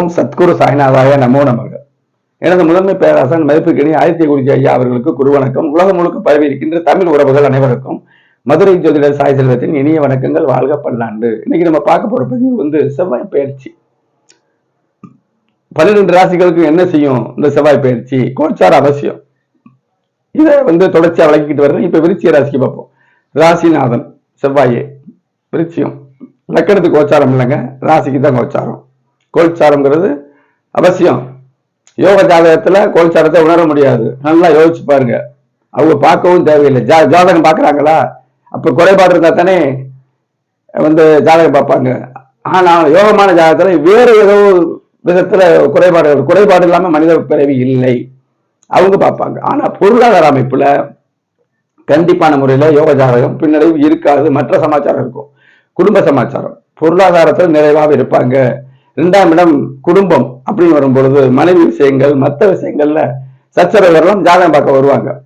ஓம் சத்குரு சாய்நாதாய நமோ நமக. எனது முதன்மை பேராசன் மதிப்புக்கிணி ஆதித்ய குருஜி ஐயா அவர்களுக்கு குரு வணக்கம். உலகம் முழுக்க பரவி இருக்கின்ற தமிழ் உறவுகள் அனைவருக்கும் மதுரை ஜோதிடர் சாய் செல்வத்தின் இனிய வணக்கங்கள். வாழ்க பல்லாண்டு. இன்னைக்கு நம்ம பார்க்க போற பதிவு வந்து செவ்வாய் பயிற்சி. பன்னிரெண்டு ராசிகளுக்கு என்ன செய்யும்? இந்த செவ்வாய் பயிற்சி கோச்சார அவசியம். இதை வந்து தொடர்ச்சியா விளக்கிட்டு வர்றேன். இப்ப விருச்சிய ராசிக்கு பார்ப்போம். ராசிநாதன் செவ்வாயே. விருச்சியம் லக்கணத்துக்கு கோச்சாரம் இல்லைங்க. ராசிக்கு தான் கோச்சாரம். கோல்சாரம்ங்கிறது அவசியம். யோக ஜாதகத்தில் கோல்சாரத்தை உணர முடியாது. நல்லா யோசிச்சு பாருங்க. அவங்க பார்க்கவும் தேவையில்லை. ஜா ஜாதகம் பார்க்குறாங்களா? அப்போ குறைபாடு இருந்தால் தானே வந்து ஜாதகம் பார்ப்பாங்க. ஆனால் யோகமான ஜாதகத்தில் வேறு ஏதோ விதத்தில் குறைபாடு குறைபாடு இல்லாமல் மனித பிறவி இல்லை. அவங்க பார்ப்பாங்க. ஆனால் பொருளாதார அமைப்பில் கண்டிப்பான முறையில் யோக ஜாதகம் பின்னடைவு இருக்காது. மற்ற சமாச்சாரம் இருக்கும். குடும்ப சமாச்சாரம் பொருளாதாரத்தில் நிறைவாக இருப்பாங்க. இரண்டாம் இடம் குடும்பம் அப்படின்னு வரும் பொழுது மனைவி விஷயங்கள் மற்ற விஷயங்கள்ல சச்சரவுகள்லாம் ஜாதகம் பார்க்க வருவாங்க.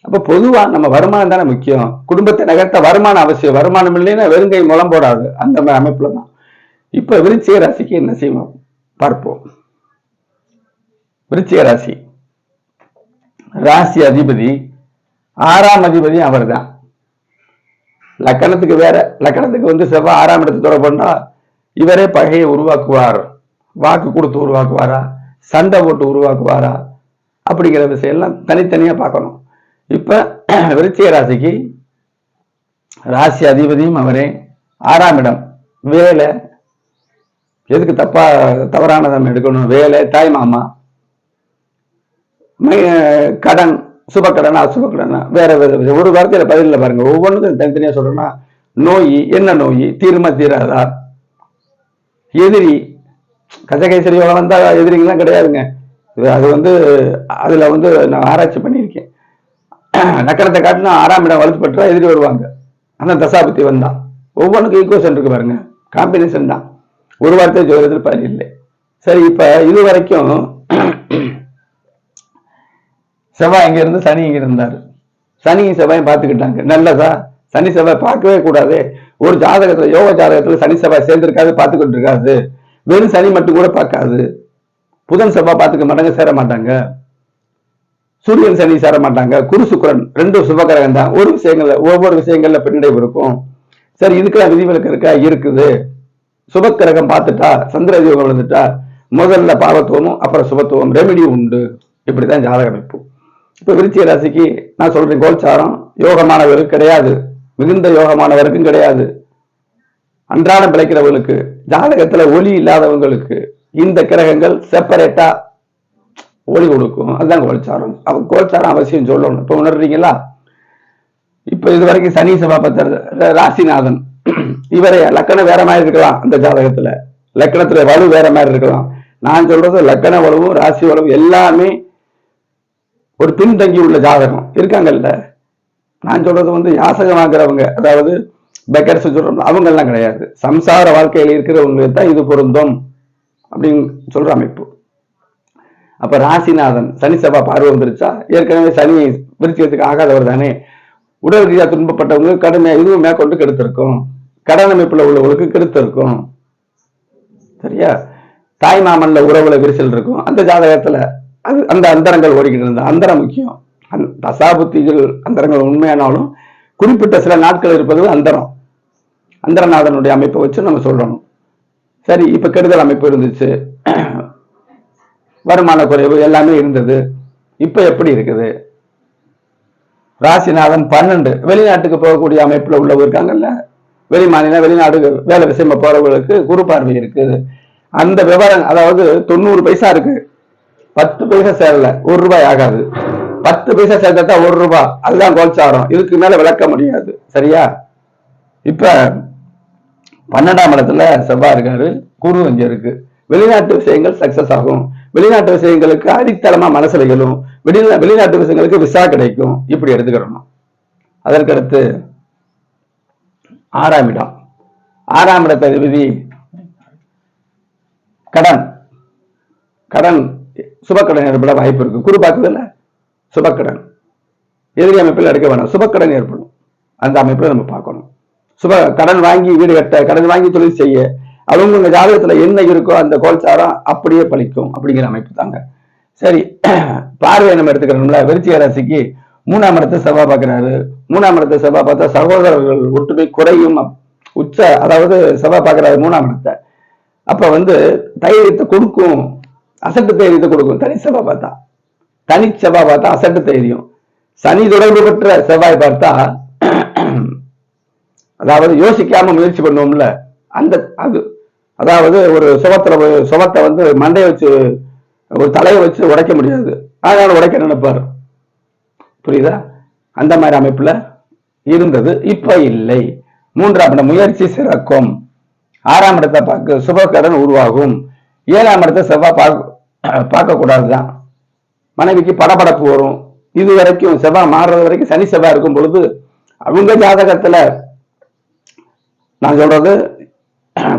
அப்ப பொதுவா நம்ம வருமானம் தானே முக்கியம். குடும்பத்தை நகர்த்த வருமானம் அவசியம். வருமானம் இல்லைன்னா வெறுங்கை முளம் போடாது. அந்த மாதிரி அமைப்புல தான். இப்ப விருச்சிக ராசிக்கு என்ன செய்வோம்? பார்ப்போம். விருச்சிக ராசி. ராசி அதிபதி. ஆறாம் அதிபதி அவர்தான். லக்கணத்துக்கு வேற. லக்கணத்துக்கு வந்து செவ்வாய் ஆறாம் இடத்தை தொடர்புண்டா இவரே பகையை உருவாக்குவார். வாக்கு கொடுத்து உருவாக்குவாரா? சண்டை போட்டு உருவாக்குவாரா? அப்படிங்கிற விஷயம் எல்லாம் தனித்தனியா பார்க்கணும். இப்ப விருச்சிக ராசிக்கு ராசி அதிபதியும் அவரே ஆறாம் இடம். வேலை. எதுக்கு தப்பா தவறானதை நம்ம எடுக்கணும்? வேலை தாய் மாமா. மை- கடன் சுபக்கடனா அசுபக்கடனா வேற வேற வேற. ஒரு வார்த்தையில பதில் பாருங்க. ஒவ்வொன்றுக்கும் தனித்தனியா சொல்றேன்னா நோய் என்ன நோய்? தீர்ம தீராதா? எதிரி. கஜகேசரி யோகம் வந்தா எதிரிங்கெல்லாம் கிடையாதுங்க. அது வந்து அதுல வந்து நான் ஆராய்ச்சி பண்ணியிருக்கேன். நக்கரத்தை காட்டினா ஆறாம் இடம் வலுத்து பெற்றா எதிரி வருவாங்க. ஆனால் தசாபத்தி வந்தான் ஒவ்வொன்றுக்கும் ஈக்குவேஷன் இருக்கு பாருங்க. காம்பினேஷன் தான். ஒரு வார்த்தை ஜோதிடத்தில் பதில் இல்லை. சரி இப்ப இது வரைக்கும் செவ்வாய் இங்க இருந்து சனி இங்க இருந்தாரு சனியும் செவ்வாயும் பார்த்துக்கிட்டாங்க. நல்லதா? சனி செவ்வாய் பார்க்கவே கூடாது. ஒரு ஜாதகத்துல யோக ஜாதகத்துல சனி செவ்வாய் சேர்ந்திருக்காது பார்த்துக்கிட்டு இருக்காது வெறும் சனி மட்டும் கூட பார்க்காது. புதன் செவ்வாய் பார்த்துக்க மாட்டாங்க சேர மாட்டாங்க. சூரியன் சனி சேர மாட்டாங்க. குரு சுக்கரன் ரெண்டும் சுபகிரகம் தான். ஒரு விஷயங்கள்ல ஒவ்வொரு விஷயங்கள்ல பின்னடைவு இருக்கும். சரி இதுக்கெல்லாம் விதிவிலக்கு இருக்கா? இருக்குது. சுபக்கிரகம் பார்த்துட்டா சந்திர யோகம் விழுந்துட்டா முதல்ல பாவத்துவமும் அப்புறம் சுபத்துவம் ரெமெடி உண்டு. இப்படிதான் ஜாதக அமைப்பு. இப்ப விருச்சிக ராசிக்கு நான் சொல்றேன் கோல்சாரம் யோகமானவருக்கு கிடையாது. மிகுந்த யோகமானவருக்கும் கிடையாது. அன்றாடம் பிழைக்கிறவங்களுக்கு ஜாதகத்துல ஒளி இல்லாதவங்களுக்கு இந்த கிரகங்கள் செப்பரேட்டா ஒளி கொடுக்கும். அதுதான் கோல்சாரம். அவன் கோல்சாரம் அவசியம் சொல்லணும். இப்ப உணர்றீங்களா? இப்ப இது வரைக்கும் சனி சபாபத்தர் ராசிநாதன் இவரை லக்கணம் வேற மாதிரி இருக்கலாம் அந்த ஜாதகத்துல. லக்கணத்துல வலு வேற மாதிரி இருக்கலாம். நான் சொல்றது லக்கண வலுவும் ராசி வலுவும் எல்லாமே ஒரு பின்தங்கி உள்ள ஜாதகம். இருக்காங்கல்ல? நான் சொல்றது வந்து யாசகமாக்குறவங்க அதாவது பெக்கர்ஸ் சொல்றோம் அவங்க எல்லாம் கிடையாது. சம்சார வாழ்க்கையில் இருக்கிறவங்களுக்கு தான் இது பொருந்தும் அப்படின்னு சொல்ற அமைப்பு. அப்ப ராசிநாதன் சனி சபா பார்வை வந்துருச்சா? ஏற்கனவே சனி விருச்சிகத்துக்கு ஆகாதவர் தானே. உடல் ரீதியாக துன்பப்பட்டவங்க கடுமையா இதுவும் மேற்கொண்டு கெடுத்திருக்கும். கடன் அமைப்புல உள்ளவங்களுக்கு கெடுத்திருக்கும். சரியா? தாய் மாமன்ல உறவுல விரிசல் இருக்கும். அந்த ஜாதகத்துல அது அந்த அந்தரங்கள் ஓடிக்கிட்டு இருந்தா அந்தரம் முக்கியம். தசாபுத்திகள் அந்தரங்கள் உண்மையானாலும் குறிப்பிட்ட சில நாட்கள் இருப்பது அந்தரம். அந்தரநாதனுடைய அமைப்பை வச்சு நம்ம சொல்லணும் சரி இப்ப கெடுதல் அமைப்பு இருந்துச்சு. வருமான குறைவு எல்லாமே இருந்தது. இப்ப எப்படி இருக்குது? ராசிநாதன் பன்னெண்டு. வெளிநாட்டுக்கு போகக்கூடிய அமைப்புல உள்ளவங்க இருக்காங்கல்ல? வெளி மாநில வெளிநாடு வேலை விஷயமா போறவங்களுக்கு குரு பார்வை இருக்குது. அந்த விவரம் அதாவது தொண்ணூறு பைசா இருக்கு. பத்து பைசா சேரல. ஒரு ரூபாய் ஆகாது. பத்து பைசா சேர்த்தா ஒரு ரூபாய் அதுதான் கோல்சாரம் இதுக்கு மேல விளக்க முடியாது. சரியா? இப்ப பன்னெண்டாம் இடத்துல செவ்வாய் இருக்காரு. குரு இங்க இருக்கு. வெளிநாட்டு விஷயங்கள் சக்சஸ் ஆகும். வெளிநாட்டு விஷயங்களுக்கு அடித்தளமா மனசுல எழும். வெளிநா வெளிநாட்டு விஷயங்களுக்கு விசா கிடைக்கும். இப்படி எடுத்துக்கிறணும் அதற்கடுத்து ஆறாம் இடம். ஆறாம் இடத்த விதி கடன். கடன் சுபக்கடன் ஏற்பட வாய்ப்பு இருக்கு. குரு பார்க்குதுல்ல சுபக்கடன். எதிரி அமைப்பில் எடுக்க வேணாம். சுபக்கடன் ஏற்படும். அந்த அமைப்பில் நம்ம பார்க்கணும். சுப கடன் வாங்கி வீடு கட்ட கடன் வாங்கி தொழில் செய்ய அவங்க உங்க ஜாதகத்துல என்ன இருக்கோ அந்த கோல்சாரம் அப்படியே பழிக்கும். அப்படிங்கிற அமைப்பு தாங்க. சரி பார்வையை நம்ம எடுத்துக்கிறோம்ல விருச்சிக ராசிக்கு மூணாம் இடத்தை செவ்வாய் பார்க்கிறாரு. மூணாம் இடத்தை செவ்வாய் பார்த்தா சகோதரர்கள் ஒற்றுமை குறையும். உச்ச அதாவது செவ்வாய் பார்க்கிறாரு மூணாம் இடத்தை. அப்ப வந்து தைரியத்தை கொடுக்கும். அசட்டு தைரியத்தை கொடுக்கும். தனி செவ்வாய் பார்த்தா. தனி செவ்வாய் பார்த்தா அசட்டு தைரியம். சனி தொடர்பு பெற்ற செவ்வாய் பார்த்தா அதாவது யோசிக்காம முயற்சி பண்ணுவோம்ல அந்த அது அதாவது ஒரு சுகத்துல சுவத்தை சுகத்தை வந்து மண்டையை வச்சு ஒரு தலையை வச்சு உடைக்க முடியாது. அதனால உடைக்க நினைப்பார். புரியுதா? அந்த மாதிரி அமைப்புல இருந்தது இப்ப இல்லை. மூன்றாம் இடம் முயற்சி சிறக்கும். ஆறாம் இடத்தை பார்க்க சுபக்கடன் உருவாகும். ஏழாம் இடத்தை செவ்வாய் பார்க்க பார்க்க கூடாதுதான் மனைவிக்கு படபடப்பு வரும். இது வரைக்கும் செவ்வாய் மாறுறது வரைக்கும் சனி செவ்வாய் இருக்கும் பொழுது அவங்க ஜாதகத்துல நான் சொல்றது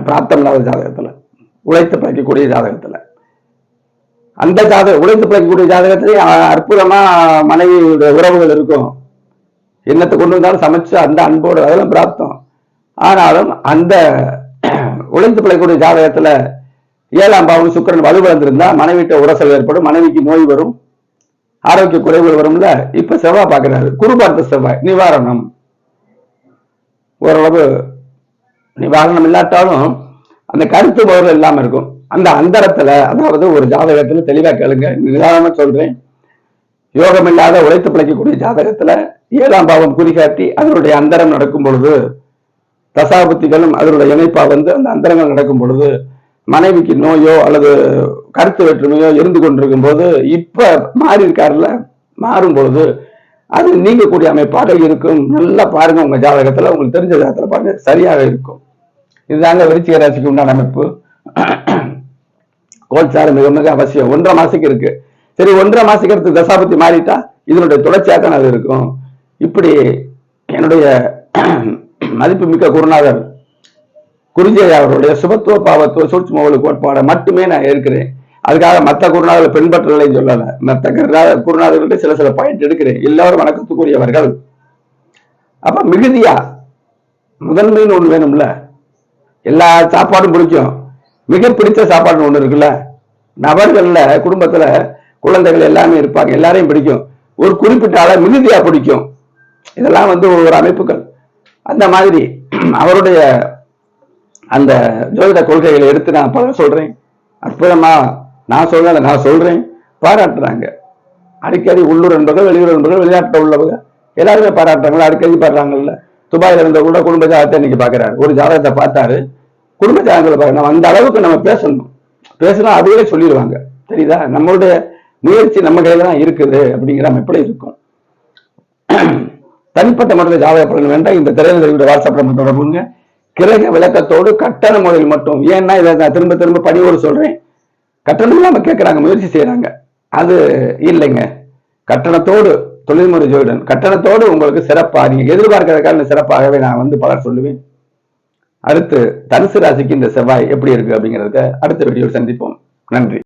பிராப்தம் இல்லாத ஜாதகத்துல உழைத்து பழைக்கக்கூடிய ஜாதகத்துல. அந்த ஜாதக உழைத்து பழைக்கக்கூடிய ஜாதகத்திலே அற்புதமா மனைவியோட உறவுகள் இருக்கும். என்னத்தை கொண்டு வந்தாலும் சமைச்சு அந்த அன்போடு அதெல்லாம் பிராப்தம். ஆனாலும் அந்த உழைத்து பிழைக்கக்கூடிய ஜாதகத்துல ஏழாம் பாவம் சுக்கரன் வலுவிழந்திருந்தா மனைவிட்ட உரசல் ஏற்படும் மனைவிக்கு நோய் வரும் ஆரோக்கிய குறைவுகள் வரும்ல இப்ப செவ்வாய் பார்க்கிறாரு. குருபார்த்த செவ்வாய் நிவாரணம். ஓரளவு நிவாரணம் இல்லாட்டாலும் அந்த கருத்து பவர் இல்லாம இருக்கும். அந்த அந்தரத்துல அதாவது ஒரு ஜாதகத்துல தெளிவா கேளுங்க நிதானமா சொல்றேன். யோகம் இல்லாத உழைத்து பிழைக்கக்கூடிய ஜாதகத்துல ஏழாம் பாவம் குறிகாட்டி அதனுடைய அந்தரம் நடக்கும் பொழுது தசாபுத்திகளும் அதனுடைய இணைப்பா வந்து அந்த அந்தரங்கள் நடக்கும் பொழுது மனைவிக்கு நோயோ அல்லது கருத்து வேற்றுமையோ இருந்து கொண்டிருக்கும் போது இப்ப மாறி இருக்காருல்ல? மாறும் பொழுது அது நீங்கக்கூடிய அமைப்பாக இருக்கும். நல்லா பாருங்க உங்க ஜாதகத்துல உங்களுக்கு தெரிஞ்ச ஜாதகத்துல பாருங்க சரியாக இருக்கும். இதுதாங்க விருச்சிக ராசிக்கு உண்டான அமைப்பு. கோல்சாரம் மிக மிக அவசியம். ஒன்றரை மாசத்துக்கு இருக்கு. சரி ஒன்றரை மாசத்துக்கு அடுத்து தசாபத்தி மாறிட்டா இதனுடைய தொடர்ச்சியாக அது இருக்கும். இப்படி என்னுடைய மதிப்பு மிக்க குருநாதர் குருஜய் அவருடைய சுபத்துவ பாவத்துவ சூட்சும கோட்பாடை மட்டுமே நான் ஏற்கிறேன். அதுக்காக மற்ற குருநாதர் பின்பற்றலை சொல்லல. மற்ற குருநாதர்கள்ட்ட சில சில பாயிண்ட் எடுக்கிறேன். எல்லாரும் வணக்கத்துக்குரியவர்கள். அப்ப மிகுதியா? முதன்மைன்னு ஒண்ணு வேணும்ல. எல்லா சாப்பாடும் பிடிக்கும். மிக பிடிச்ச சாப்பாடுன்னு ஒண்ணு இருக்குல்ல. நபர்கள்ல குடும்பத்துல குழந்தைகள் எல்லாமே இருப்பாங்க. எல்லாரையும் பிடிக்கும். ஒரு குறிப்பிட்ட ஆளை மிகுதியா பிடிக்கும். இதெல்லாம் வந்து ஒரு அமைப்புகள். அந்த மாதிரி அவருடைய அந்த ஜோதிட கொள்கைகளை எடுத்து நான் பல சொல்றேன். அற்புதமா நான் சொல்றேன் நான் சொல்றேன். பாராட்டுறாங்க. அடிக்கடி உள்ளூர் என்பர்கள் வெளியூர் என்பர்கள் வெளிநாட்டில் உள்ளவங்க. எல்லாருமே பாராட்டுறாங்களா அடிக்கடி பாடுறாங்கல்ல துபாயில இருந்த கூட குடும்ப ஜாதகத்தை இன்னைக்கு பாக்குறாரு ஒரு ஜாதகத்தை பார்த்தாரு. குடும்ப ஜாதகங்களை பாரு நம்ம அந்த அளவுக்கு நம்ம பேசணும். பேசினா அதுவே சொல்லிடுவாங்க. சரிதா நம்மளுடைய முயற்சி நம்ம கையில தான் இருக்குது அப்படிங்கிற எப்படி இருக்கும்? தனிப்பட்ட முறையில் ஜாதக பலன் வேண்டாம். இந்த திரையில வாட்ஸ்அப் நம்ம தொடர்புங்க. கிரக விளக்கத்தோடு கட்டண முறையில் மட்டும். ஏன்னா இதை நான் திரும்ப திரும்ப பணியோடு சொல்றேன். கட்டணம் இல்லாம கேட்கறாங்க முயற்சி செய்யறாங்க அது இல்லைங்க. கட்டணத்தோடு தொழில்முறை ஜோதிடன் கட்டணத்தோடு உங்களுக்கு சிறப்பாக நீங்க எதிர்பார்க்கறதுக்கான சிறப்பாகவே நான் வந்து பலர் சொல்லுவேன். அடுத்து தனுசு ராசிக்கு இந்த செவ்வாய் எப்படி இருக்கு அப்படிங்கிறத அடுத்த வீடியோ சந்திப்போம். நன்றி.